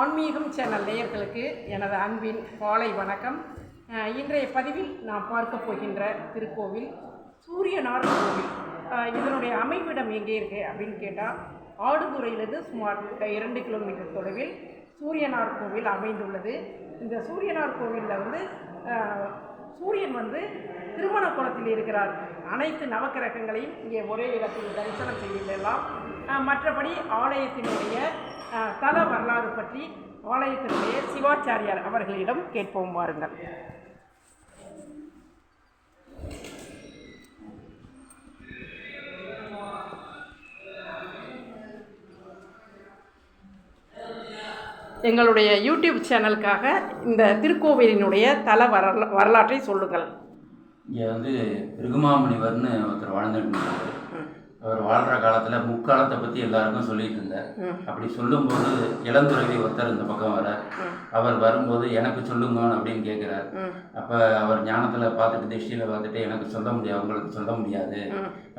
ஆன்மீகம் சேனல் நேயர்களுக்கு எனது அன்பின் காலை வணக்கம். இன்றைய பதிவில் நாம் பார்க்க போகின்ற திருக்கோவில் சூரியனார் கோவில். இதனுடைய அமைவிடம் எங்கே இருக்கு அப்படின்னு கேட்டால் ஆடுதுறையிலிருந்து சுமார் இரண்டு கிலோமீட்டர் தொலைவில் சூரியனார் கோவில் அமைந்துள்ளது. இந்த சூரியனார் கோவிலில் வந்து சூரியன் வந்து திருமண குளத்தில் இருக்கிறார். அனைத்து நவக்கிரகங்களையும் இங்கே ஒரே இடத்தில் தரிசனம் செய்யலாம் மற்றபடி ஆலயத்தினுடைய தல வரலாறு பற்றி ஆலயத்தினுடைய சிவாச்சாரியார் அவர்களிடம் கேட்போம் வாருங்கள். எங்களுடைய யூடியூப் சேனலுக்காக இந்த திருக்கோவிலினுடைய தல வரலா வரலாற்றை சொல்லுங்கள். இங்கே வந்து ரிகுமாமுனிவர்னு ஒருத்தர் வாழ்ந்துட்டு இருந்தார். அவர் வாழ்கிற காலத்தில் முக்காலத்தை பற்றி எல்லாருக்கும் சொல்லிட்டு இருந்தார். அப்படி சொல்லும்போது இளந்துறவி ஒருத்தர் இந்த பக்கம் வர அவர் வரும்போது எனக்கு சொல்லுங்க அப்படின்னு கேட்குறார் அப்போ அவர் ஞானத்தில் பார்த்துட்டு திருஷ்டியில் பார்த்துட்டு எனக்கு சொல்ல முடியாது உங்களுக்கு சொல்ல முடியாது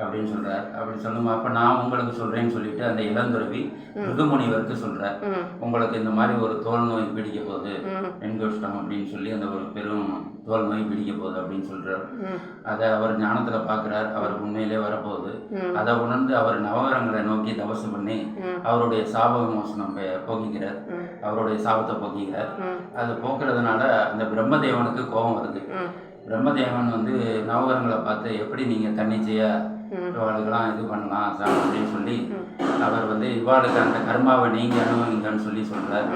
அப்படின்னு சொல்கிறார் அப்படி சொல்லும்போது அப்போ நான் உங்களுக்கு சொல்கிறேன்னு சொல்லிட்டு அந்த இளந்துறவி ரிகுமுனிவருக்கு சொல்கிறார் உங்களுக்கு இந்த மாதிரி ஒரு தோல் நோய் பிடிக்க போகுது என்கோஷ்டம் அப்படின்னு சொல்லி அந்த ஒரு பெரும் தோல் நோய் பிடிக்க போகுது அப்படின்னு சொல்றார். அதை அவர் ஞானத்துல பார்க்குறார். அவருக்கு உண்மையிலே வரப்போகுது. அதை உணர்ந்து அவர் நவகரங்களை நோக்கி தபசு பண்ணி அவருடைய சாப விமோசனம் போக்கிக்கிறார். அவருடைய சாபத்தை போக்கிக்கிறார். அது போக்குறதுனால அந்த பிரம்மதேவனுக்கு கோபம் வருது. பிரம்மதேவன் வந்து நவகரங்களை பார்த்து எப்படி நீங்க தன்னிச்சையா இவாளுக்கெல்லாம் இது பண்ணலாம் சார் அப்படின்னு சொல்லி அவர் வந்து இவாளுக்கு அந்த கர்மாவை நீங்க அனுபவிங்கன்னு சொல்லி சொல்றார்.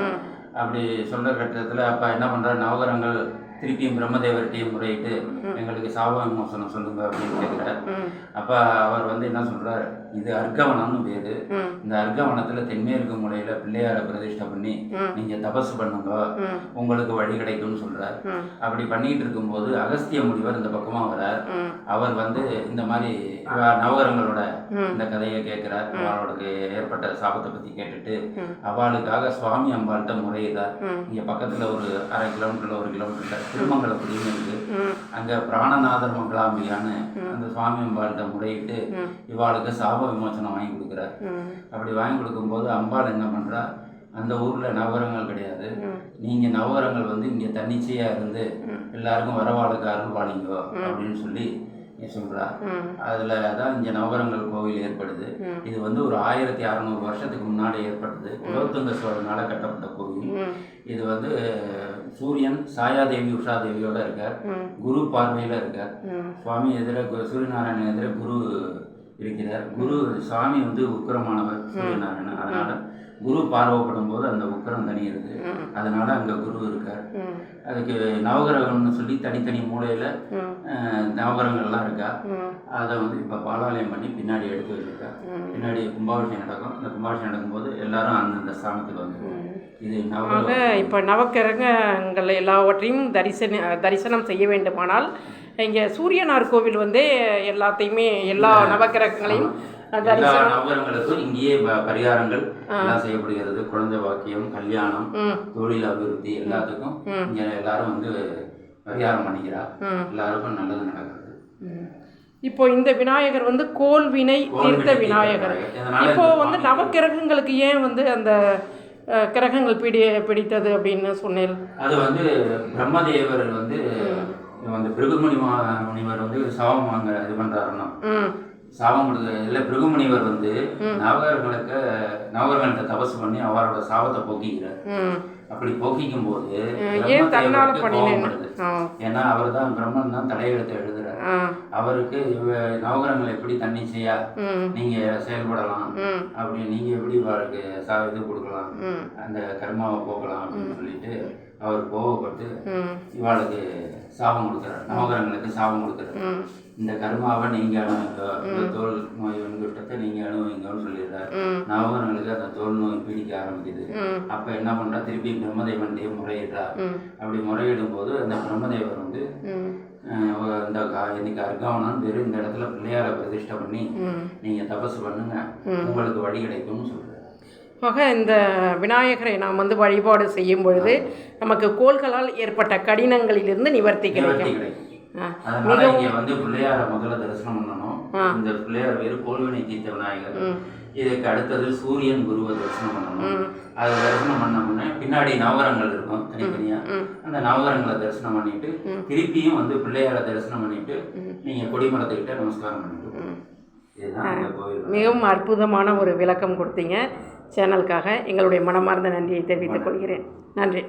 அப்படி சொல்ற கட்டத்தில் அப்போ என்ன பண்றார்? நவகரங்கள் திருப்பியும் பிரம்மதேவர்கிட்டையும் முறையிட்டு எங்களுக்கு சாப விமோசனம் சொல்லுங்க அப்படின்னு கேட்குறார். அப்போ அவர் வந்து என்ன சொல்றார்? இது அர்க்கவனம்னு பேரு. இந்த அர்க்கவனத்துல தென்மேற்கு மூலையில பிள்ளையாரை பிரதிஷ்டை பண்ணி நீங்க தபசு பண்ணுங்க. உங்களுக்கு வழி கிடைக்கும்னு சொல்றார். அப்படி பண்ணிட்டு இருக்கும்போது அகஸ்திய முனிவர் இந்த பக்கமா வரார். அவர் வந்து இந்த மாதிரி நவகரங்களோட இந்த கதையை கேட்கிறார். அவளுக்கு ஏற்பட்ட சாபத்தை பத்தி கேட்டுட்டு அவளுக்காக சுவாமி அம்பாள்கிட்ட முறையிடார் இங்க பக்கத்துல ஒரு அரை கிலோமீட்டர்ல ஒரு கிலோமீட்டர்ல திருமங்கலக்குடின்னு இருக்கு. அங்க பிராணநாதர் மங்களாம்பிகான்னு அந்த சுவாமி அம்பாள்கிட்ட முறையிட்டு இவாளுக்கு சாப விமோசனம் வாங்கி கொடுக்குறார். அப்படி வாங்கி கொடுக்கும்போது அம்பாள் என்ன பண்றா? அந்த ஊர்ல நவகரங்கள் கிடையாது. நீங்க நவகரங்கள் வந்து இங்க தன்னிச்சையா இருந்து எல்லாருக்கும் வரவாளுக்கு அருள் பாலிங்கோ அப்படின்னு சொல்லி சொல்றா. அதுல தான் இங்க நவகரங்கள் கோவில் ஏற்படுது. இது வந்து ஒரு ஆயிரத்தி அறநூறு வருஷத்துக்கு முன்னாடி ஏற்பட்டது. குலோத்துங்க சோழனால கட்டப்பட்ட கோவில். இது வந்து சூரியன் சாயாதேவி உஷாதேவியோட இருக்கார். குரு பார்வையில இருக்கார். சுவாமி எதிர சூரியநாராயணன் எதிர குரு இருக்கிறார். குரு சாமி வந்து உக்கிரமானவர் சூரியநாராயணன். அதனால குரு பார்வைப்படும் போது அந்த உக்கிரம் தனியிருது அதனால அங்க குரு இருக்கார். அதுக்கு நவகிரகம்னு சொல்லி தனித்தனி மூலையில நவகிரகங்கள்லாம் இருக்கா? அதை வந்து இப்போ பாலாலயம் பண்ணி பின்னாடி எடுத்து வச்சிருக்கா. பின்னாடி கும்பாபிஷேகம் நடக்கும். அந்த கும்பாபிஷேகம் நடக்கும்போது எல்லாரும் அந்தந்த ஸ்தானத்துக்கு வந்துருவாங்க. இது ஆக இப்போ நவக்கிரகங்கள் எல்லாவற்றையும் தரிசன தரிசனம் செய்ய வேண்டுமானால் இங்கே சூரியனார் கோவில் வந்து எல்லாத்தையுமே எல்லா நவக்கிரகங்களையும் எல்லா நவகிரகங்களுக்கும் இங்கேயே பரிகாரங்கள் எல்லாம் செய்யப்படுகிறது. குழந்தை வாக்கியம் கல்யாணம் தொழில் அபிவிருத்தி எல்லாத்துக்கும் இங்க எல்லாரும் வந்து பரிகாரம் பண்ணிக்கிறா. எல்லாருக்கும் நல்லது நடக்குது இப்போ இந்த விநாயகர் வந்து கோல்வினை கோல்வினை தீர்த்த விநாயகர். இப்போ வந்து சுவாமி- நவக்கிரகங்களுக்கு ஏன் வந்து அந்த கிரகங்கள் பிடி பிடித்தது அப்படின்னு சொன்னேன் அது வந்து பிரம்மதேவர் வந்து வந்து பிருகுமுனி மா- முனிவர் வந்து சாபம் வாங்க இது பண்றாருன்னா சாபம் இல்லை பிருகுமுனிவர் வந்து நவகர்களுக்கு நவகர்கள்ட்ட தபசு பண்ணி அவரோட சாபத்தை போக்கிக்கிறார். அப்படி போக்கிக்கும் போது ஏன்னா அவர் தான் பிரம்மன் தான் தலையெழுத்து எழுதுறாரு. அவருக்கு இவ நவகிரகங்கள் எப்படி தன்னிச்சையா ம். நீங்க செயல்படலாம். அப்படி நீங்க எப்படி அவருக்கு இது கொடுக்கலாம்? அந்த கர்மாவை போக்கலாம் அப்படின்னு சொல்லிட்டு அவர் கோவப்பட்டு ம். இவாளுக்கு சாபம் கொடுக்குறாரு. நவகிரகங்களுக்கு சாபம் கொடுக்குறாரு. இந்த கர்மாவை நீங்க அனுபவிங்க. தோல் நோய் வந்துட்டத்தை நீங்க அனுபவிங்கன்னு சொல்லிடுறாரு. நவகிரகங்களுக்கு அந்த தோல் நோய் பிடிக்க ஆரம்பிக்குது. அப்ப என்ன பண்றா? திருப்பி பிரம்மதேவன்டையே முறையிடுறா. அப்படி முறையிடும் போது அந்த பிரம்மதேவர் வந்து இந்த இன்னைக்கு அர்க்கவனம் பேரு இந்த இடத்துல பிள்ளையாரை பிரதிஷ்டை பண்ணி நீங்க தபசு பண்ணுங்க. உங்களுக்கு வழி கிடைக்கும்னு சொல்றாரு. ஆக இந்த விநாயகரை நாம் வந்து வழிபாடு செய்யும் பொழுது நமக்கு கோள்களால் ஏற்பட்ட கடினங்களிலிருந்து நிவர்த்தி கிடைக்கும். அதனால இங்க வந்து பிள்ளையார முதல்ல தரிசனம் பண்ணணும். இந்த பிள்ளையார் பேரு கோல்வினை தீர்த்த விநாயகர். இதுக்கு அடுத்தது சூரியன் குருவை தரிசனம் பண்ணணும். அது தரிசனம் பண்ண உடனே பின்னாடி நவகரங்கள் இருக்கும் தனித்தனியா. அந்த நவகரங்களை தரிசனம் பண்ணிட்டு திருப்பியும் வந்து பிள்ளையார தரிசனம் பண்ணிட்டு நீங்க கொடிமரத்துக்கிட்ட நமஸ்காரம் பண்ணிட்டு மிகவும் அற்புதமான ஒரு விளக்கம் கொடுத்தீங்க. சேனலுக்காக எங்களுடைய மனமார்ந்த நன்றியை தெரிவித்துக் கொள்கிறேன். நன்றி.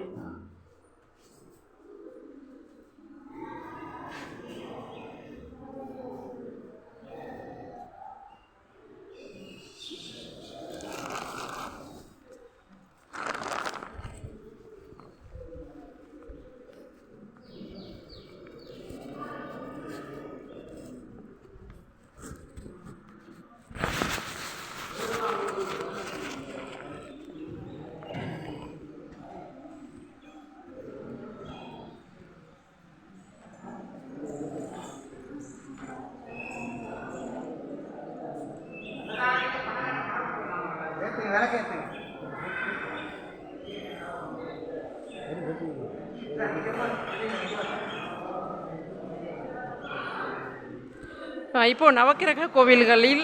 இப்போ நவக்கிரக கோவில்களில்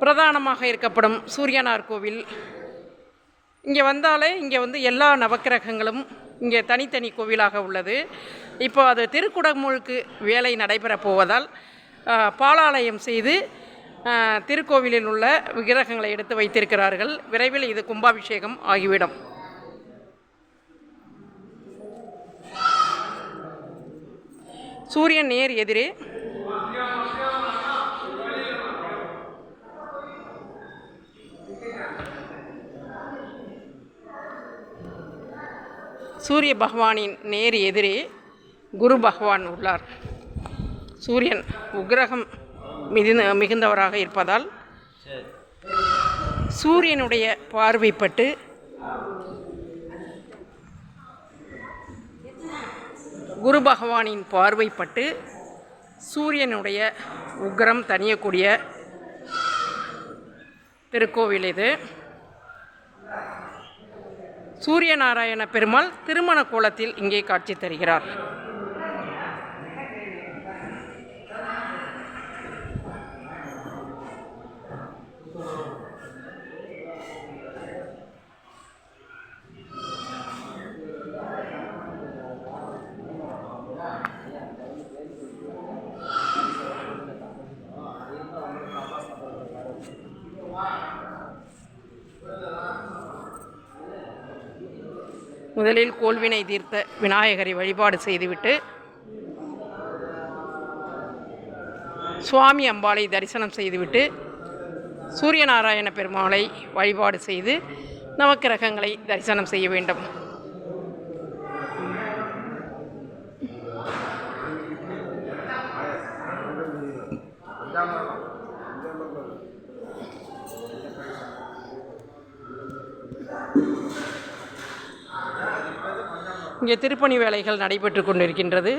பிரதானமாக இருக்கப்படும் சூரியனார் கோவில். இங்கே வந்தாலே இங்கே வந்து எல்லா நவக்கிரகங்களும் இங்கே தனித்தனி கோவிலாக உள்ளது. இப்போ அது திருக்குடமுழுக்கு வேலை நடைபெறப் போவதால் பாலாலயம் செய்து திருக்கோவிலில் உள்ள விக்கிரகங்களை எடுத்து வைத்திருக்கிறார்கள். விரைவில் இது கும்பாபிஷேகம் ஆகிவிடும். சூரியன் நேர் எதிரே. சூரிய பகவானின் நேர் எதிரே குரு பகவான் உள்ளார். சூரியன் உக்கிரகம் மிகுந்த மிகுந்தவராக இருப்பதால் சூரியனுடைய பார்வைப்பட்டு குரு பகவானின் பார்வைப்பட்டு சூரியனுடைய உக்ரம் தணியக்கூடிய திருக்கோவில் இது. சூரியநாராயண பெருமாள் திருமண கோலத்தில் இங்கே காட்சி தருகிறார். முதலில் கோல்வினை தீர்த்த விநாயகரை வழிபாடு செய்துவிட்டு சுவாமி அம்பாளை தரிசனம் செய்துவிட்டு சூரியநாராயண பெருமாளை வழிபாடு செய்து நவக்கிரகங்களை தரிசனம் செய்ய வேண்டும். இங்கே திருப்பணி வேலைகள் நடைபெற்று கொண்டிருக்கின்றது.